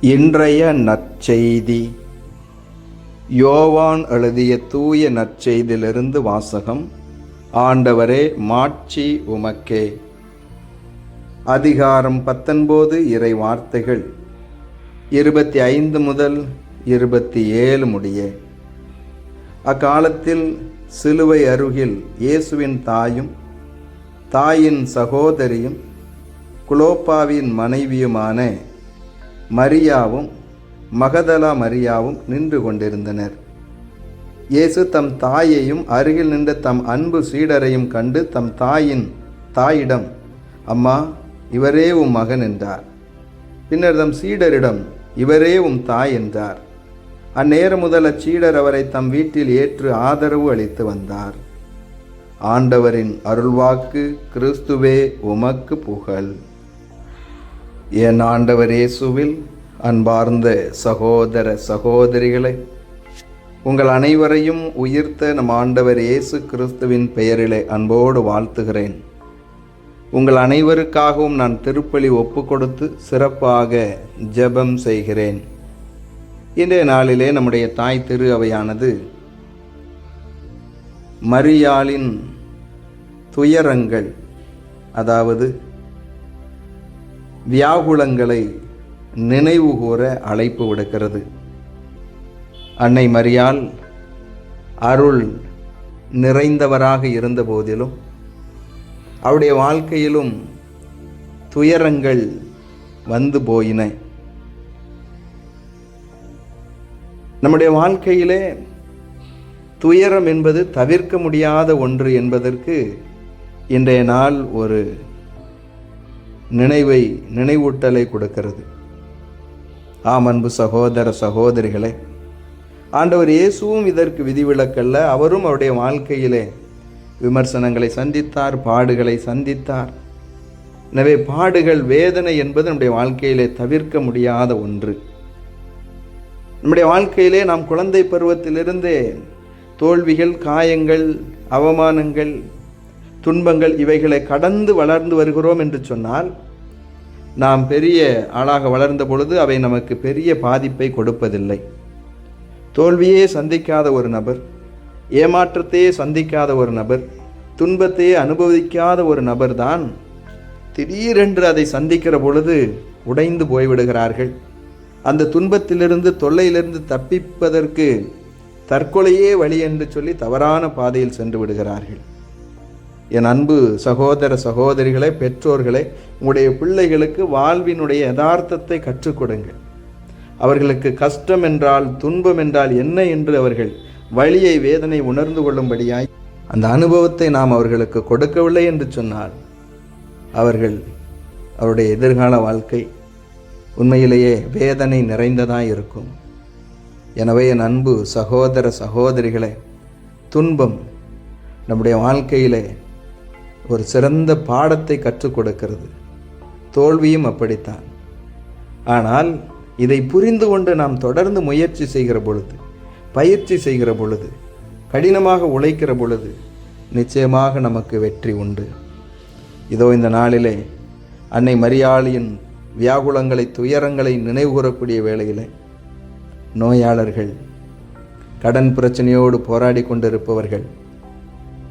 இன்றைய நற்செய்தி. யோவான் எழுதிய தூய நற்செய்தியிலிருந்து வாசகம் ஆண்டவரே மாட்சி உமக்கே. அதிகாரம் பத்தொன்பது இறை வார்த்தைகள். இருபத்தி ஐந்து முதல் இருபத்தி ஏழு முடிய. அக்காலத்தில் சிலுவை அருகில் இயேசுவின் தாயும் தாயின் சகோதரியும் குலோப்பாவின் மனைவியுமான மரியாவும் மகதலா மரியாவும் நின்று கொண்டிருந்தனர். இயேசு தம் தாயையும் அருகில் நின்ற தம் அன்பு சீடரையும் கண்டு தம் தாயின் தாயிடம் அம்மா இவரே உம் மகன் என்றார். பின்னர் தம் சீடரிடம் இவரே உம் தாய் என்றார். அந்நேரம் முதல் அச்சீடர் அவரை தம் வீட்டில் ஏற்று ஆதரவு அளித்து வந்தார். ஆண்டவரின் அருள்வாக்கு கிறிஸ்துவே உமக்கு புகழ். என் ஆண்டவர் இயேசுவில் அன்பார்ந்த சகோதர சகோதரிகளை உங்கள் அனைவரையும் உயிர்த்த நம் ஆண்டவர் இயேசு கிறிஸ்துவின் பெயரிலே அன்போடு வாழ்த்துகிறேன். உங்கள் அனைவருக்காகவும் நான் திருப்பலி ஒப்பு கொடுத்து சிறப்பாக ஜெபம் செய்கிறேன். இன்றைய நாளிலே நம்முடைய தாய் திரு அவையானது மரியாளின் துயரங்கள் அதாவது வியாகுலங்களை நினைவுகூர அழைப்பு விடுக்கிறது. அன்னை மரியால் அருள் நிறைந்தவராக இருந்த போதிலும் அவருடைய வாழ்க்கையிலும் துயரங்கள் வந்து போயின. நம்முடைய வாழ்க்கையிலே துயரம் என்பது தவிர்க்க முடியாத ஒன்று என்பதற்கு இன்றைய நாள் ஒரு நினைவை நினைவூட்டலை கொடுக்கிறது. ஆம் அன்பு சகோதர சகோதரிகளே ஆண்டவர் இயேசுவும் இதற்கு விதிவிலக்கல்ல அவரும் அவருடைய வாழ்க்கையிலே விமர்சனங்களை சந்தித்தார் பாடுகளை சந்தித்தார். எனவே பாடுகள் வேதனை என்பது நம்முடைய வாழ்க்கையிலே தவிர்க்க முடியாத ஒன்று. நம்முடைய வாழ்க்கையிலே நாம் குழந்தை பருவத்திலிருந்தே தோல்விகள் காயங்கள் அவமானங்கள் துன்பங்கள் இவைகளை கடந்து வளர்ந்து வருகிறோம் என்று சொன்னால் நாம் பெரிய ஆளாக வளர்ந்த பொழுது அவை நமக்கு பெரிய பாதிப்பை கொடுப்பதில்லை. தோல்வியே சந்திக்காத ஒரு நபர் ஏமாற்றத்தையே சந்திக்காத ஒரு நபர் துன்பத்தையே அனுபவிக்காத ஒரு நபர்தான் திடீரென்று அதை சந்திக்கிற பொழுது உடைந்து போய்விடுகிறார்கள். அந்த துன்பத்திலிருந்து தொல்லையிலிருந்து தப்பிப்பதற்கு தற்கொலையே வழி என்று சொல்லி தவறான பாதையில் சென்று விடுகிறார்கள். என் அன்பு சகோதர சகோதரிகளை பெற்றோர்களை உங்களுடைய பிள்ளைகளுக்கு வாழ்வினுடைய யதார்த்தத்தை கற்றுக் கொடுங்கள். அவர்களுக்கு கஷ்டம் என்றால் துன்பம் என்றால் என்ன என்று அவர்கள் வழியை வேதனை உணர்ந்து கொள்ளும்படியாய் அந்த அனுபவத்தை நாம் அவர்களுக்கு கொடுக்கவில்லை என்று சொன்னால் அவர்கள் அவருடைய எதிர்கால வாழ்க்கை உண்மையிலேயே வேதனை நிறைந்ததாக இருக்கும். எனவே என் அன்பு சகோதர சகோதரிகளை துன்பம் நம்முடைய வாழ்க்கையிலே ஒரு சிறந்த பாடத்தை கற்றுக் கொடுக்கிறது. தோல்வியும் அப்படித்தான். ஆனால் இதை புரிந்து கொண்டு நாம் தொடர்ந்து முயற்சி செய்கிற பொழுது பயிற்சி செய்கிற பொழுது கடினமாக உழைக்கிற பொழுது நிச்சயமாக நமக்கு வெற்றி உண்டு. இதோ இந்த நாளிலே அன்னை மரியாளியின் வியாகுலங்களை துயரங்களை நினைவுகூரக்கூடிய வேளையிலே நோயாளர்கள் கடன் பிரச்சனையோடு போராடி கொண்டிருப்பவர்கள்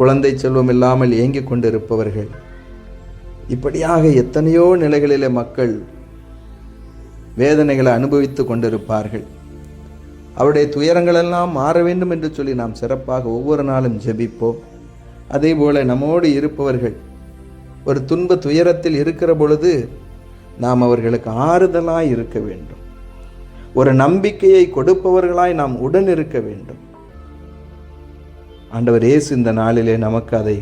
குழந்தை செல்வம் இல்லாமல் ஏங்கிக் கொண்டிருப்பவர்கள். இப்படியாக எத்தனையோ நிலைகளிலே மக்கள் வேதனைகளை அனுபவித்து கொண்டிருப்பார்கள். அவருடைய துயரங்களெல்லாம் மாற வேண்டும் என்று சொல்லி நாம் சிறப்பாக ஒவ்வொரு நாளும் ஜெபிப்போம். அதே போல நம்மோடு இருப்பவர்கள் ஒரு துன்ப துயரத்தில் இருக்கிற பொழுது நாம் அவர்களுக்கு ஆறுதலாய் இருக்க வேண்டும். ஒரு நம்பிக்கையை கொடுப்பவர்களாய் நாம் உடன் இருக்க வேண்டும். ஆண்டவர் இயேசு இந்த நாளிலே நமக்கு அதை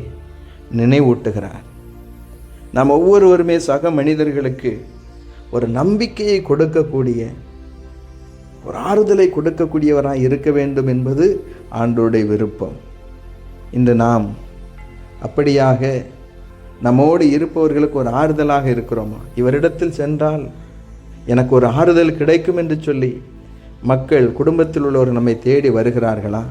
நினைவூட்டுகிறார். நாம் ஒவ்வொருவருமே சக மனிதர்களுக்கு ஒரு நம்பிக்கையை கொடுக்கக்கூடிய ஒரு ஆறுதலை கொடுக்கக்கூடியவராக இருக்க வேண்டும் என்பது ஆண்டோடைய விருப்பம். இன்று நாம் அப்படியாக நம்மோடு இருப்பவர்களுக்கு ஒரு ஆறுதலாக இருக்கிறோமா? இவரிடத்தில் சென்றால் எனக்கு ஒரு ஆறுதல் கிடைக்கும் என்று சொல்லி மக்கள் குடும்பத்தில் உள்ளவர் நம்மை தேடி வருகிறார்களா?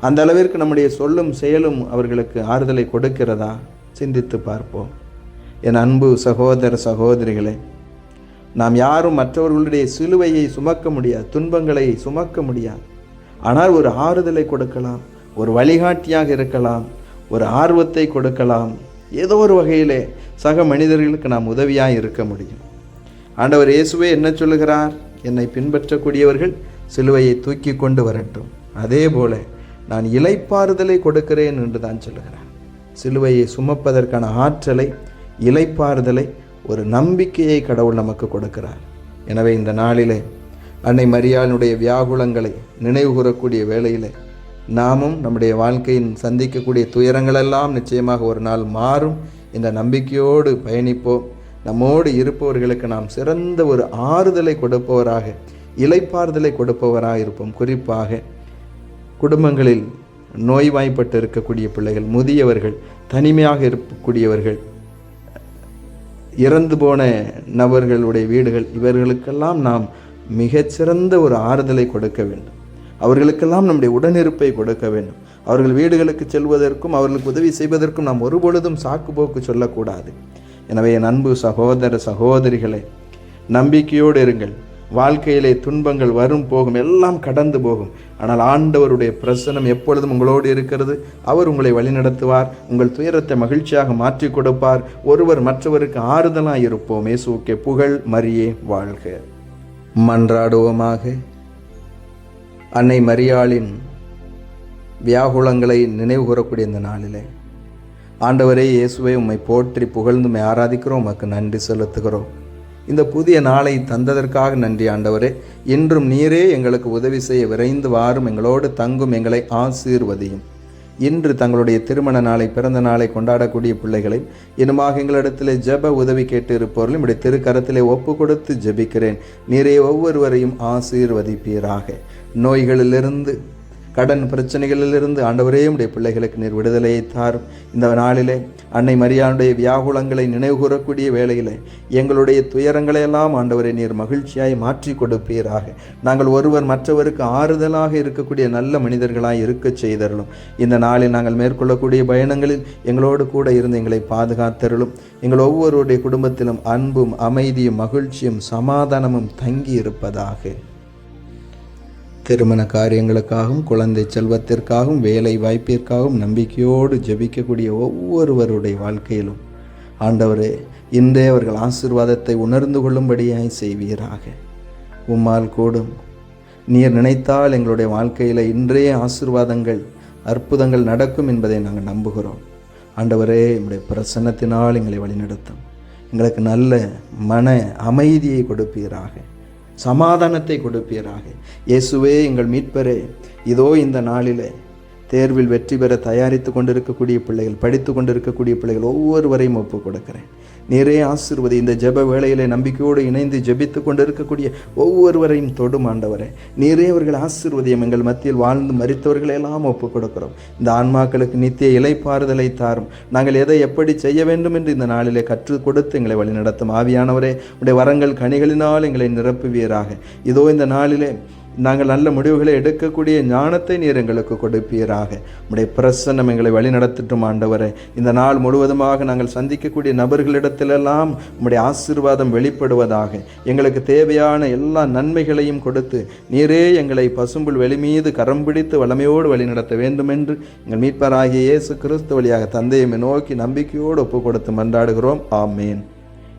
அந்த அளவிற்கு நம்முடைய சொல்லும் செயலும் அவர்களுக்கு ஆறுதலை கொடுக்கிறதா? சிந்தித்து பார்ப்போம். என் அன்பு சகோதர சகோதரிகளே நாம் யாரும் மற்றவர்களுடைய சிலுவையை சுமக்க முடியாது துன்பங்களை சுமக்க முடியாது. ஆனால் ஒரு ஆறுதலை கொடுக்கலாம் ஒரு வழிகாட்டியாக இருக்கலாம் ஒரு ஆர்வத்தை கொடுக்கலாம். ஏதோ ஒரு வகையிலே சக மனிதர்களுக்கு நாம் உதவியாக இருக்க முடியும். ஆண்டவர் இயேசுவே என்ன சொல்லுகிறார்? என்னை பின்பற்றக்கூடியவர்கள் சிலுவையை தூக்கி கொண்டு வரட்டும். அதே போல நான் இலைப்பாறுதலை கொடுக்கிறேன் என்று தான் சொல்லுகிறார். சிலுவையை சுமப்பதற்கான ஆற்றலை இலைப்பாறுதலை ஒரு நம்பிக்கையை கடவுள் நமக்கு கொடுக்கிறார். எனவே இந்த நாளிலே அன்னை மரியாளுடைய வியாகுலங்களை நினைவு கூறக்கூடிய வேளையிலே நாமும் நம்முடைய வாழ்க்கையின் சந்திக்கக்கூடிய துயரங்களெல்லாம் நிச்சயமாக ஒரு நாள் மாறும். என்ற நம்பிக்கையோடு பயணிப்போம். நம்மோடு இருப்பவர்களுக்கு நாம் சிறந்த ஒரு ஆறுதலை கொடுப்பவராக இலைப்பாறுதலை கொடுப்பவராக இருப்போம். குறிப்பாக குடும்பங்களில் நோய்வாய்ப்பட்டு இருக்கக்கூடிய பிள்ளைகள் முதியவர்கள் தனிமையாக இருக்கக்கூடியவர்கள் இறந்து போன நபர்களுடைய வீடுகள் இவர்களுக்கெல்லாம் நாம் மிகச்சிறந்த ஒரு ஆறுதலை கொடுக்க வேண்டும். அவர்களுக்கெல்லாம் நம்முடைய உடனிருப்பை கொடுக்க வேண்டும். அவர்கள் வீடுகளுக்கு செல்வதற்கும் அவர்களுக்கு உதவி செய்வதற்கும் நாம் ஒருபொழுதும் சாக்குப்போக்கு சொல்லக்கூடாது. எனவே என் அன்பு சகோதர சகோதரிகளை நம்பிக்கையோடு இருங்கள். வாழ்க்கையிலே துன்பங்கள் வரும் போகும் எல்லாம் கடந்து போகும். ஆனால் ஆண்டவருடைய பிரசனம் எப்பொழுதும் உங்களோடு இருக்கிறது. அவர் உங்களை வழிநடத்துவார் உங்கள் துயரத்தை மகிழ்ச்சியாக மாற்றி கொடுப்பார். ஒருவர் மற்றவருக்கு ஆறுதலாக இருப்போம். இயேசுக்கே புகழ் மரியே வாழ்க. மன்றாடுவோமாக. அன்னை மரியாளின் வியாகுலங்களை நினைவு கூறக்கூடிய இந்த நாளிலே ஆண்டவரே இயேசுவை உம்மை போற்றி புகழ்ந்து ஆராதிக்கிறோம். உமக்கு நன்றி செலுத்துகிறோம். இந்த புதிய நாளை தந்ததற்காக நன்றி ஆண்டவரே. இன்றும் நீரே எங்களுக்கு உதவி செய்ய விரைந்து வாரும் எங்களோடு தங்கும் எங்களை ஆசீர்வதியும். இன்று தங்களுடைய திருமண நாளை பிறந்த நாளை கொண்டாடக்கூடிய பிள்ளைகளை இனமாக எங்களிடத்திலே ஜெப உதவி கேட்டு இருப்பவர்களும் இப்படி திருக்கரத்திலே ஒப்பு கொடுத்து ஜெபிக்கிறேன். நீரே ஒவ்வொருவரையும் ஆசீர்வதிப்பீராக. நோய்களிலிருந்து கடன் பிரச்சனைகளிலிருந்து ஆண்டவரே உடைய பிள்ளைகளுக்கு நீர் விடுதலையை தாரும். இந்த நாளிலே அன்னை மரியானுடைய வியாகுலங்களை நினைவு கூறக்கூடிய வேளையிலே எங்களுடைய துயரங்களை எல்லாம் ஆண்டவரை நீர் மகிழ்ச்சியாய் மாற்றி கொடுப்பீராக. நாங்கள் ஒருவர் மற்றவருக்கு ஆறுதலாக இருக்கக்கூடிய நல்ல மனிதர்களாய் இருக்கச் செய்தருளும். இந்த நாளில் நாங்கள் மேற்கொள்ளக்கூடிய பயணங்களில் எங்களோடு கூட இருந்து எங்களை பாதுகாத்தருளும். எங்கள் ஒவ்வொருவருடைய குடும்பத்திலும் அன்பும் அமைதியும் மகிழ்ச்சியும் சமாதானமும் தங்கி இருப்பதாக திருமண காரியங்களுக்காகவும் குழந்தை செல்வத்திற்காகவும் வேலை வாய்ப்பிற்காகவும் நம்பிக்கையோடு ஜெபிக்கக்கூடிய ஒவ்வொருவருடைய வாழ்க்கையிலும் ஆண்டவரே இன்றே அவர்கள் ஆசிர்வாதத்தை உணர்ந்து கொள்ளும்படியாய் செய்வீராக. உம்மால் கூடும். நீர் நினைத்தால் எங்களுடைய வாழ்க்கையில் இன்றைய ஆசிர்வாதங்கள் அற்புதங்கள் நடக்கும் என்பதை நாங்கள் நம்புகிறோம். ஆண்டவரே எங்களுடைய பிரசன்னத்தினால் எங்களை வழிநடத்தும். எங்களுக்கு நல்ல மன அமைதியை கொடுப்பீராக. சமாதானத்தை கொடுப்பீராக. இயேசுவே எங்கள் மீட்பரே இதோ இந்த நாளிலே தேர்வில் வெற்றி பெற தயாரித்து கொண்டிருக்கக்கூடிய பிள்ளைகள் படித்து கொண்டிருக்கக்கூடிய பிள்ளைகள் ஒவ்வொருவரையும் ஒப்பு கொடுக்கிறேன். நிறைய ஆசிர்வதி இந்த ஜெப வேளையிலே நம்பிக்கையோடு இணைந்து ஜெபித்து கொண்டிருக்கக்கூடிய ஒவ்வொருவரையும் தொடும் ஆண்டவரே. நிறையவர்கள் ஆசிர்வதியம் எங்கள் மத்தியில் வாழ்ந்து மறித்தவர்களை எல்லாம் ஒப்பு கொடுக்கிறோம். இந்த ஆன்மாக்களுக்கு நித்திய இலைப்பாறுதலை தாரும். நாங்கள் எதை எப்படி செய்ய வேண்டும் என்று இந்த நாளிலே கற்றுக் கொடுத்து எங்களை வழிநடத்தும் ஆவியானவரே உடைய வரங்கள் கனிகளினால் எங்களை நிரப்புவீராக. இதோ இந்த நாளிலே நாங்கள் நல்ல முடிவுகளை எடுக்கக்கூடிய ஞானத்தை நீர் எங்களுக்கு கொடுப்பீராக. உடைய பிரசன்னம் எங்களை வழிநடத்தட்டும் ஆண்டவரே. இந்த நாள் முழுவதுமாக நாங்கள் சந்திக்கக்கூடிய நபர்களிடத்திலெல்லாம் உம்முடைய ஆசீர்வாதம் வெளிப்படுவதாக. எங்களுக்கு தேவையான எல்லா நன்மைகளையும் கொடுத்து நீரே எங்களை பசும்புல் வெளி மீது கரம் பிடித்து வளமையோடு வழிநடத்த வேண்டும் என்று எங்கள் மீட்பராகிய இயேசு கிறிஸ்து வழியாக தந்தையை நோக்கி நம்பிக்கையோடு ஒப்பு கொடுத்து மன்றாடுகிறோம். ஆமேன்.